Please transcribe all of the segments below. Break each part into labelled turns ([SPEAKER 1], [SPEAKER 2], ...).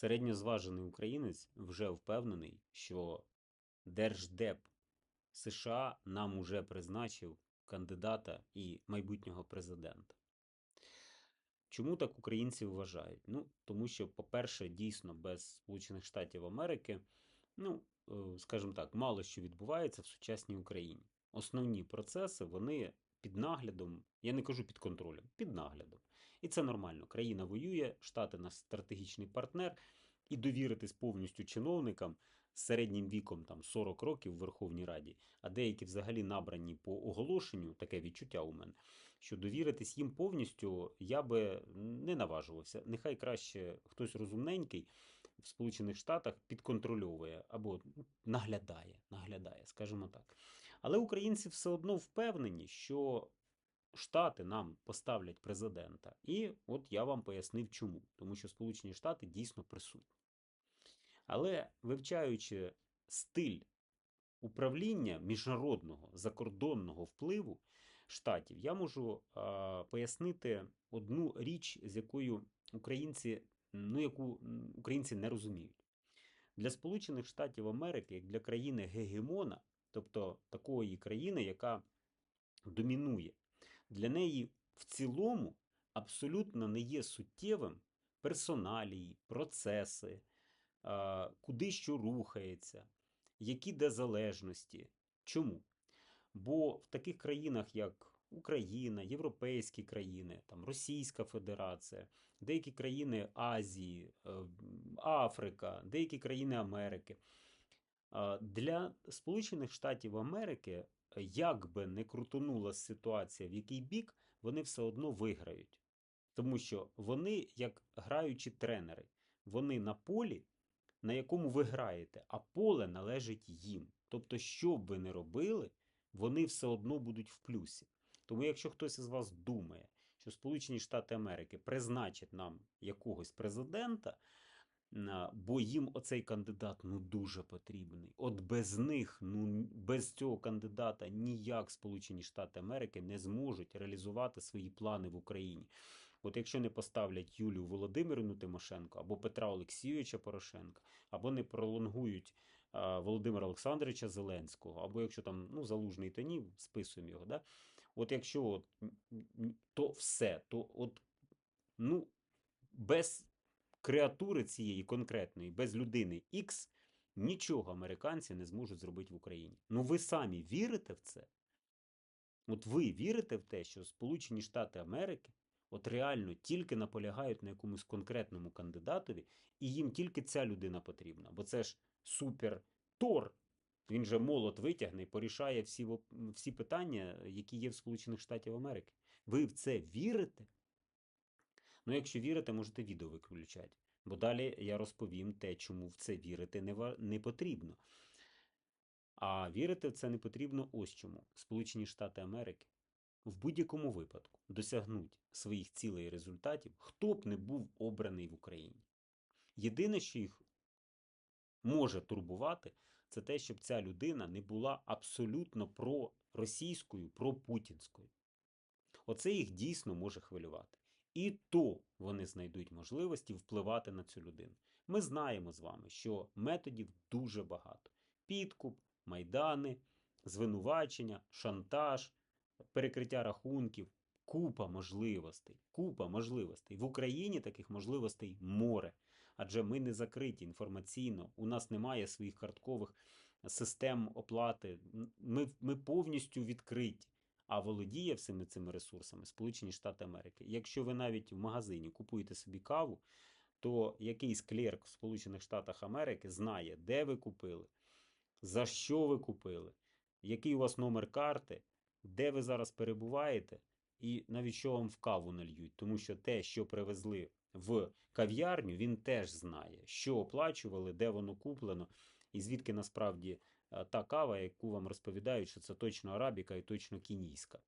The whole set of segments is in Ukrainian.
[SPEAKER 1] Середньозважений українець вже впевнений, що Держдеп США нам уже призначив кандидата і майбутнього президента. Чому так українці вважають? Ну, тому що, по-перше, дійсно без Сполучених Штатів Америки, ну, е, скажімо так, мало що відбувається в сучасній Україні. Основні процеси вони під наглядом, я не кажу під контролем, під наглядом. І це нормально. Країна воює, Штати наш стратегічний партнер, і довіритись повністю чиновникам з середнім віком там 40 років в Верховній Раді, а деякі взагалі набрані по оголошенню, таке відчуття у мене, що довіритись їм повністю я би не наважувався. Нехай краще хтось розумненький в Сполучених Штатах підконтрольовує або ну, наглядає, наглядає, скажімо так. Але українці все одно впевнені, що Штати нам поставлять президента. І от я вам пояснив чому. Тому що Сполучені Штати дійсно присутні. Але вивчаючи стиль управління міжнародного закордонного впливу штатів, я можу а, пояснити одну річ, з якою українці, ну, яку українці не розуміють. Для Сполучених Штатів Америки, як для країни гегемона, тобто такої країни, яка домінує, для неї в цілому абсолютно не є суттєвим персоналії, процеси, куди що рухається, які де залежності. Чому? Бо в таких країнах, як Україна, європейські країни, там Російська Федерація, деякі країни Азії, е, Африка, деякі країни Америки. А, Для Сполучених Штатів Америки, як би не крутонула ситуація, в який бік, вони все одно виграють. Тому що вони, як граючі тренери, вони на полі, на якому ви граєте, а поле належить їм. Тобто, що б ви не робили, вони все одно будуть в плюсі. Тому, якщо хтось із вас думає, що Сполучені Штати Америки призначать нам якогось президента, бо їм оцей кандидат ну дуже потрібний. От без них, ну без цього кандидата ніяк Сполучені Штати Америки не зможуть реалізувати свої плани в Україні. От якщо не поставлять Юлію Володимирівну Тимошенко або Петра Олексійовича Порошенка, або не пролонгують а, Володимира Олександровича Зеленського, або якщо там ну, залужний то ні, списуємо його. Да? От якщо от, то все, то от ну, без креатури цієї конкретної, без людини X, нічого американці не зможуть зробити в Україні. Ну ви самі вірите в це? От ви вірите в те, що Сполучені Штати Америки от реально тільки наполягають на якомусь конкретному кандидатові, і їм тільки ця людина потрібна. Бо це ж супер Тор. Він же молот витягне і порішає всі, всі питання, які є в Сполучених Штатів Америки. Ви в це вірите? Ну, якщо вірите, можете відео виключати. Бо далі я розповім те, чому в це вірити не, не потрібно. А вірити в це не потрібно ось чому. Сполучені Штати Америки в будь-якому випадку досягнуть своїх цілей і результатів, хто б не був обраний в Україні. Єдине, що їх може турбувати, це те, щоб ця людина не була абсолютно проросійською, пропутінською. Оце їх дійсно може хвилювати. І то вони знайдуть можливості впливати на цю людину. Ми знаємо з вами, що методів дуже багато: підкуп, майдани, звинувачення, шантаж, перекриття рахунків, купа можливостей. Купа можливостей. В Україні таких можливостей море. Адже ми не закриті інформаційно, у нас немає своїх карткових систем оплати. Ми, ми повністю відкриті. А володіє всіми цими ресурсами Сполучені Штати Америки. Якщо ви навіть в магазині купуєте собі каву, то якийсь клерк в Сполучених Штатах Америки знає, де ви купили, за що ви купили, який у вас номер карти, де ви зараз перебуваєте, і навіть що вам в каву нальють. Тому що те, що привезли в кав'ярню, він теж знає, що оплачували, де воно куплено, і звідки насправді та кава, яку вам розповідають, що це точно арабіка і точно кінійська.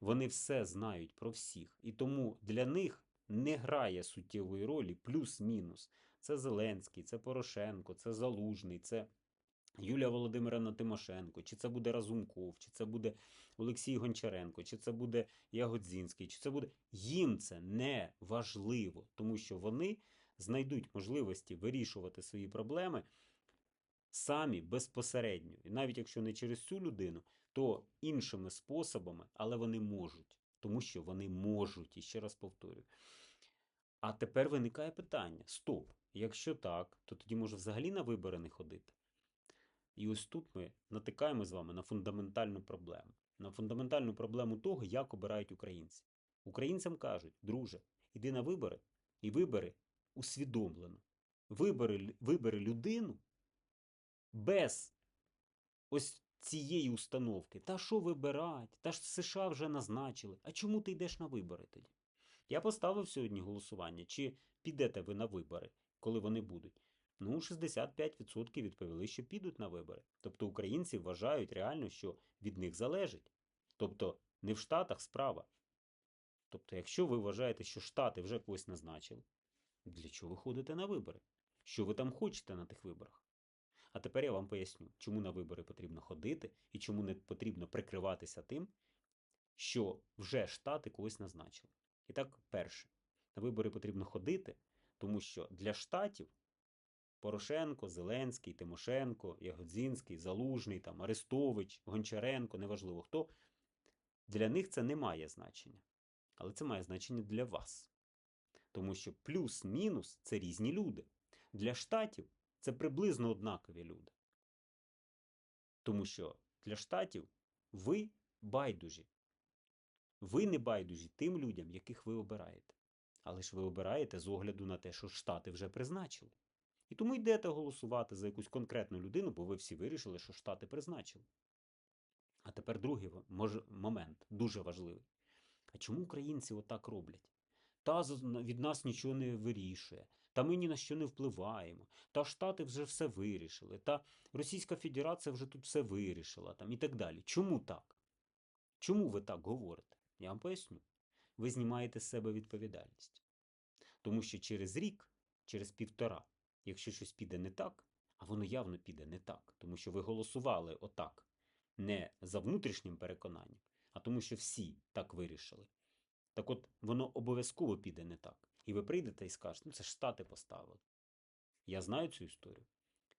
[SPEAKER 1] Вони все знають про всіх. І тому для них не грає суттєвої ролі плюс-мінус. Це Зеленський, це Порошенко, це Залужний, це Юлія Володимирівна Тимошенко, чи це буде Разумков, чи це буде Олексій Гончаренко, чи це буде Ягодзінський, чи це буде. Їм це не важливо, тому що вони знайдуть можливості вирішувати свої проблеми самі безпосередньо. І навіть якщо не через цю людину, то іншими способами, але вони можуть, тому що вони можуть, і ще раз повторюю. А тепер виникає питання: стоп, якщо так, то тоді може взагалі на вибори не ходити. І ось тут ми натикаємо з вами на фундаментальну проблему. На фундаментальну проблему того, як обирають українці. Українцям кажуть, друже, іди на вибори і вибери усвідомлено. Вибери, вибери людину без ось цієї установки. Та що вибирать? Та ж США вже назначили. А чому ти йдеш на вибори тоді? Я поставив сьогодні голосування, чи підете ви на вибори, коли вони будуть. Ну, 65% відповіли, що підуть на вибори. Тобто українці вважають реально, що від них залежить. Тобто не в Штатах справа. Тобто, якщо ви вважаєте, що Штати вже когось назначили, для чого ви ходите на вибори? Що ви там хочете на тих виборах? А тепер я вам поясню, чому на вибори потрібно ходити і чому не потрібно прикриватися тим, що вже Штати когось назначили. І так, перше, на вибори потрібно ходити, тому що для штатів Порошенко, Зеленський, Тимошенко, Ягодзінський, Залужний, там, Арестович, Гончаренко, неважливо хто, для них це не має значення. Але це має значення для вас. Тому що плюс-мінус це різні люди. Для штатів це приблизно однакові люди. Тому що для штатів ви байдужі. Ви не байдужі тим людям, яких ви обираєте. Але ж ви обираєте з огляду на те, що Штати вже призначили. І тому йдете голосувати за якусь конкретну людину, бо ви всі вирішили, що Штати призначили. А тепер другий момент, дуже важливий. А чому українці отак роблять? Та від нас нічого не вирішує, та ми ні на що не впливаємо, та Штати вже все вирішили, та Російська Федерація вже тут все вирішила, там, і так далі. Чому так? Чому ви так говорите? Я вам поясню. Ви знімаєте з себе відповідальність. Тому що через рік, через півтора, якщо щось піде не так, а воно явно піде не так, тому що ви голосували отак, не за внутрішнім переконанням, а тому, що всі так вирішили. Так от воно обов'язково піде не так. І ви прийдете і скажете, ну це ж штати поставили. Я знаю цю історію.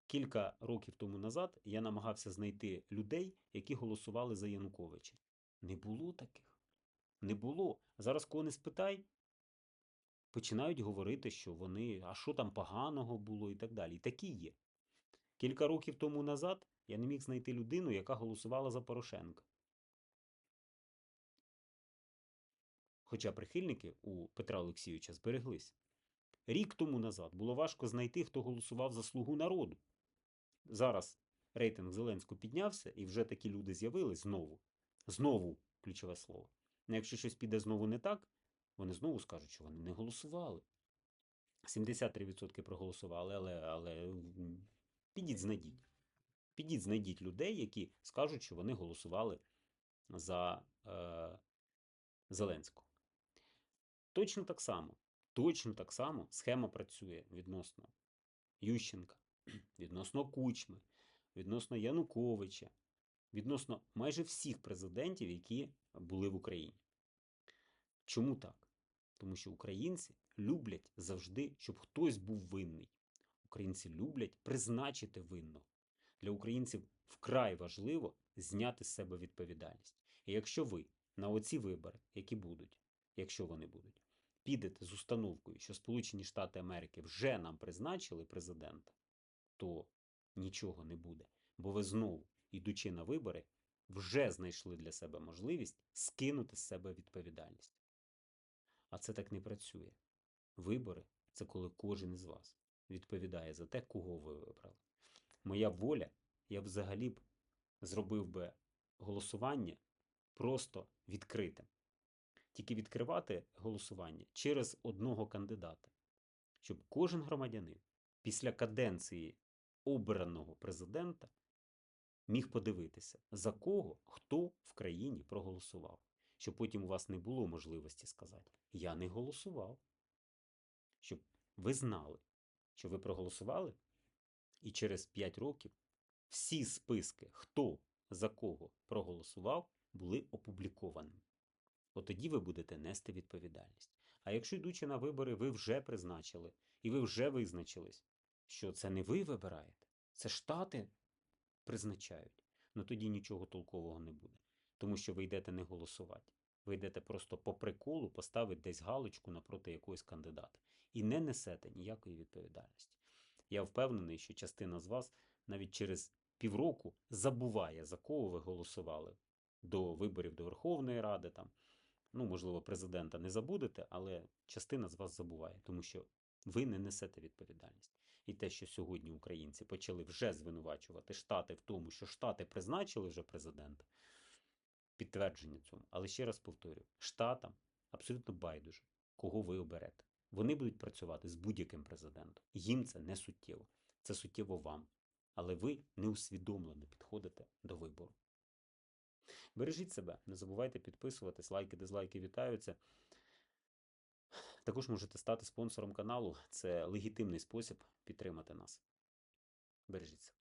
[SPEAKER 1] Кілька років тому назад я намагався знайти людей, які голосували за Януковича. Не було таких. Не було. Зараз кого не спитай, починають говорити, що вони, а що там поганого було і так далі. І такі є. Кілька років тому назад я не міг знайти людину, яка голосувала за Порошенка. Хоча прихильники у Петра Олексійовича збереглись. Рік тому назад було важко знайти, хто голосував за слугу народу. Зараз рейтинг Зеленського піднявся, і вже такі люди з'явились знову. Знову ключове слово. Ну, якщо щось піде знову не так, вони знову скажуть, що вони не голосували. 73% проголосували, але, але підіть знайдіть. Підіть знайдіть людей, які скажуть, що вони голосували за е, Зеленського. Точно так само, точно так само схема працює відносно Ющенка, відносно Кучми, відносно Януковича, відносно майже всіх президентів, які були в Україні. Чому так? Тому що українці люблять завжди, щоб хтось був винний. Українці люблять призначити винного. Для українців вкрай важливо зняти з себе відповідальність. І якщо ви на оці вибори, які будуть, якщо вони будуть, підете з установкою, що Сполучені Штати Америки вже нам призначили президента, то нічого не буде. Бо ви знову, ідучи на вибори, вже знайшли для себе можливість скинути з себе відповідальність. А це так не працює. Вибори це коли кожен із вас відповідає за те, кого ви вибрали. Моя воля, я взагалі б зробив би голосування просто відкритим. Тільки відкривати голосування через одного кандидата, щоб кожен громадянин після каденції обраного президента міг подивитися, за кого хто в країні проголосував, щоб потім у вас не було можливості сказати Я не голосував. Щоб ви знали, що ви проголосували, і через 5 років всі списки, хто за кого проголосував, були опублікованими. От тоді ви будете нести відповідальність. А якщо йдучи на вибори, ви вже призначили, і ви вже визначились, що це не ви вибираєте, це штати призначають, ну тоді нічого толкового не буде. Тому що ви йдете не голосувати. Ви йдете просто по приколу поставити десь галочку напроти якогось кандидата і не несете ніякої відповідальності. Я впевнений, що частина з вас навіть через півроку забуває, за кого ви голосували до виборів до Верховної Ради. Там, ну, можливо, президента не забудете, але частина з вас забуває, тому що ви не несете відповідальність. І те, що сьогодні українці почали вже звинувачувати Штати в тому, що Штати призначили вже президента, підтвердження цьому. Але ще раз повторю: Штатам абсолютно байдуже, кого ви оберете. Вони будуть працювати з будь-яким президентом. Їм це не суттєво. Це суттєво вам. Але ви неусвідомлено підходите до вибору. Бережіть себе, не забувайте підписуватись, лайки, дизлайки вітаються. Також можете стати спонсором каналу. Це легітимний спосіб підтримати нас. Бережіть себе.